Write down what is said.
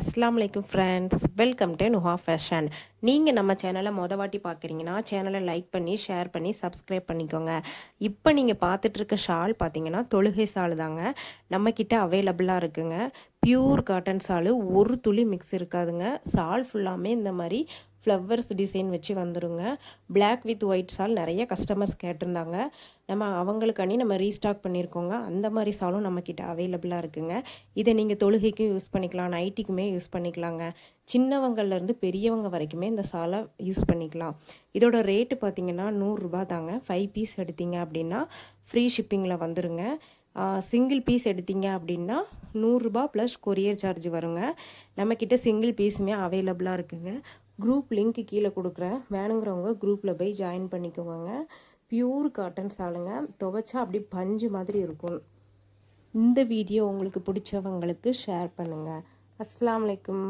அஸ்லாம் வலைக்கும் friends welcome to Nuha fashion நீங்கள் நம்ம சேனலை மொத வாட்டி பார்க்குறீங்கன்னா சேனலை லைக் பண்ணி ஷேர் பண்ணி சப்ஸ்கிரைப் பண்ணிக்கோங்க. இப்போ நீங்கள் பார்த்துட்ருக்க ஷால் பார்த்தீங்கன்னா தொழுகை ஷால் தாங்க. நம்மக்கிட்ட அவைலபிளாக இருக்குங்க. பியூர் காட்டன் ஷாலு ஒரு துளி மிக்ஸ் இருக்காதுங்க. ஷால் ஃபுல்லாமே இந்த மாதிரி ஃப்ளவர்ஸ் டிசைன் வச்சு வந்துருங்க. பிளாக் வித் ஒயிட் சால் நிறைய கஸ்டமர்ஸ் கேட்டிருந்தாங்க. நம்ம அவங்களுக்காண்டி நம்ம ரீஸ்டாக் பண்ணியிருக்கோங்க அந்த மாதிரி சாலும் நம்மக்கிட்ட அவைலபிளாக இருக்குங்க. இதை நீங்கள் தொழுகைக்கும் யூஸ் பண்ணிக்கலாம் நைட்டிக்குமே யூஸ் பண்ணிக்கலாங்க. சின்னவங்கள்லேருந்து பெரியவங்க வரைக்குமே இந்த சாலை யூஸ் பண்ணிக்கலாம். இதோட ரேட்டு பார்த்தீங்கன்னா நூறுரூபா தாங்க. ஃபைவ் பீஸ் எடுத்தீங்க அப்படின்னா ஃப்ரீ ஷிப்பிங்கில் வந்துருங்க. சிங்கிள் பீஸ் எடுத்தீங்க அப்படின்னா நூறுரூபா ப்ளஸ் கொரியர் சார்ஜ் வருங்க. நம்மக்கிட்ட சிங்கிள் பீஸுமே அவைலபிளாக இருக்குங்க. குரூப் லிங்க் கீழே கொடுக்குறேன். வேணுங்கிறவங்க குரூப்பில் போய் ஜாயின் பண்ணிக்கோங்க பியூர் காட்டன் சாலுங்க துவைச்சா அப்படி பஞ்சு மாதிரி இருக்கும். இந்த வீடியோ உங்களுக்கு பிடிச்சவங்களுக்கு ஷேர் பண்ணுங்கள் அஸ்லாம் வலைக்கம்